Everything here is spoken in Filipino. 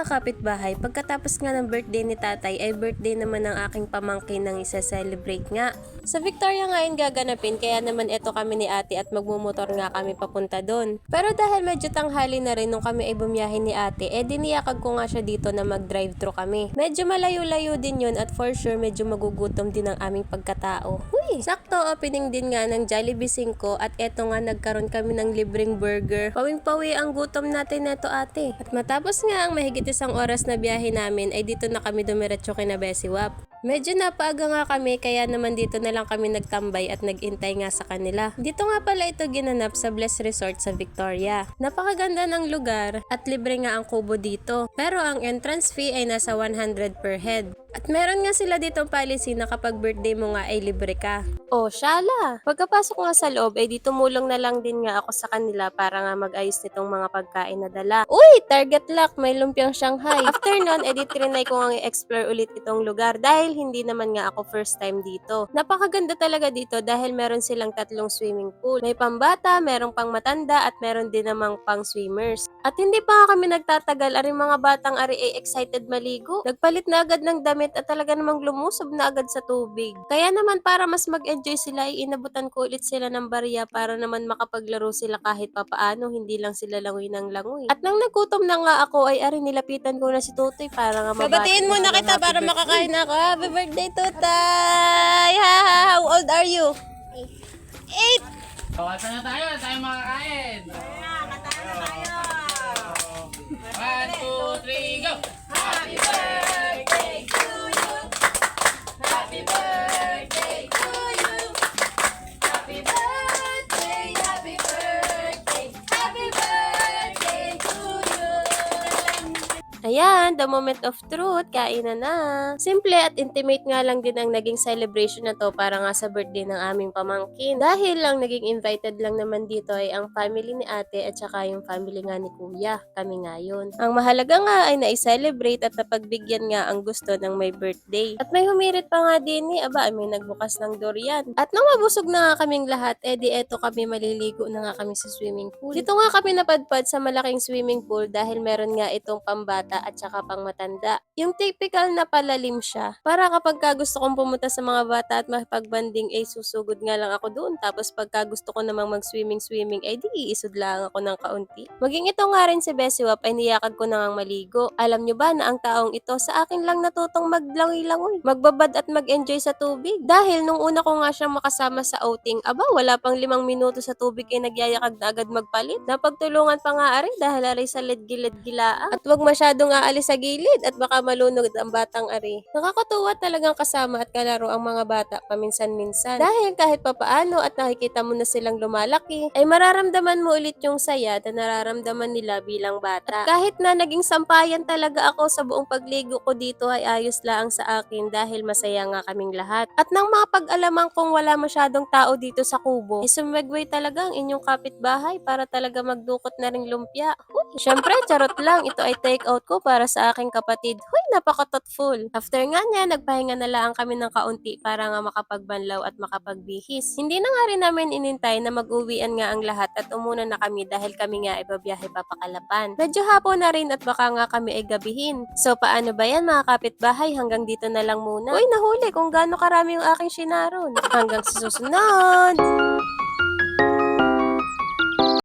mga kapitbahay, pagkatapos nga ng birthday ni tatay ay birthday naman ng aking pamangkin nang isa-celebrate nga. Sa Victoria nga yun gaganapin kaya naman eto kami ni ate at magmumotor nga kami papunta doon. Pero dahil medyo tanghali na rin nung kami ay bumiyahe ni ate, eh diniyakag ko nga siya dito na mag-drive thru kami. Medyo malayo-layo din yun at for sure medyo magugutom din ang aming pagkatao. Uy! Sakto opening din nga ng Jollibee 5 at eto nga nagkaroon kami ng libreng burger. Pawing-pawi ang gutom natin neto ate. At matapos nga ang mahigit isang oras na biyahe namin ay dito na kami dumiretso kina Besiwap. Medyo napaaga nga kami kaya naman dito na lang kami nagtambay at nagintay nga sa kanila. Dito nga pala ito ginanap sa Bless Resort sa Victoria. Napakaganda ng lugar at libre nga ang kubo dito. Pero ang entrance fee ay nasa 100 per head. At meron nga sila ditong policy na kapag birthday mo nga ay libre ka. Oh, shala! Pagkapasok nga sa loob, ay dito mulong na lang din nga ako sa kanila para nga mag-ayos nitong mga pagkain na dala. Uy! Target lock! May lumpiang Shanghai. After nun, edi trinay ko nga i-explore ulit itong lugar dahil hindi naman nga ako first time dito. Napakaganda talaga dito dahil meron silang tatlong swimming pool. May pambata, merong pang matanda, at meron din namang pang swimmers. At hindi pa kami nagtatagal, ari mga batang ari ay excited maligo. Nagpalit na agad ng damit at talaga namang lumusob na agad sa tubig. Kaya naman para mas mag-enjoy sila, ay inabutan ko ulit sila ng barya para naman makapaglaro sila kahit papaano, hindi lang sila langoy ng langoy. At nang nagutom na nga ako, ay ari nilapitan ko na si Tutoy para nga mabati Babatiin mo na kita para birthday. makakain ako. Happy birthday, ha, how old are you? Eight! Kawasan na tayo, tayo makakain. One, two, three, go! Ayan, the moment of truth, kain na na. Simple at intimate nga lang din ang naging celebration na to para nga sa birthday ng aming pamangkin. Dahil lang naging invited lang naman dito ay ang family ni ate at saka yung family nga ni kuya. Kami nga yun. Ang mahalaga nga ay na-celebrate at napagbigyan nga ang gusto ng may birthday. At may humirit pa nga din ni, aba, may nagbukas ng durian. At nang mabusog na nga kaming lahat, edi eto kami maliligo na nga kami sa swimming pool. Dito nga kami napadpad sa malaking swimming pool dahil meron nga itong pambata at saka pang matanda. Yung typical na palalim siya. Para kapag ka gusto kong pumunta sa mga bata at makipagbanding, ay susugod nga lang ako doon. Tapos pagka gusto ko namang mag-swimming-swimming, ay di iisod lang ako ng kaunti. Maging ito nga rin si Besiwap ay niyakag ko na ngang maligo. Alam nyo ba na ang taong ito sa akin lang natutong maglangoy-langoy, magbabad at mag-enjoy sa tubig. Dahil nung una ko nga siyang makasama sa outing, aba wala pang limang minuto sa tubig ay nagyayakag na agad magpalit. Napagtulungan pa nga ari dahil ari sa ledgilid gilaan. At wag masyadong aalis sa gilid at baka malunod ang batang ari. Nakakatuwa talagang kasama at kalaro ang mga bata paminsan-minsan. Dahil kahit papaano at nakikita mo na silang lumalaki, ay mararamdaman mo ulit yung saya na nararamdaman nila bilang bata. At kahit na naging sampayan talaga ako sa buong pagligo ko dito ay ayos lang sa akin dahil masaya nga kaming lahat. At nang mapag-alaman kong wala masyadong tao dito sa kubo, ay sumagway talaga ang inyong kapitbahay para talaga magdukot na ring lumpia. Huy, syempre, charot lang. Ito ay take out ko para sa aking kapatid. Huy, napaka-thoughtful. After nga niya, nagpahinga na lang kami ng kaunti para nga makapagbanlaw at makapagbihis. Hindi na nga rin namin inintay na mag-uwian nga ang lahat at umuna na kami dahil kami nga ibabiyahe papakalapan. Medyo hapon na rin at baka nga kami ay gabihin. So paano ba yan mga kapitbahay? Hanggang dito na lang muna. Uy, nahuli kung gaano karami yung aking sinaron. Hanggang sa susunod!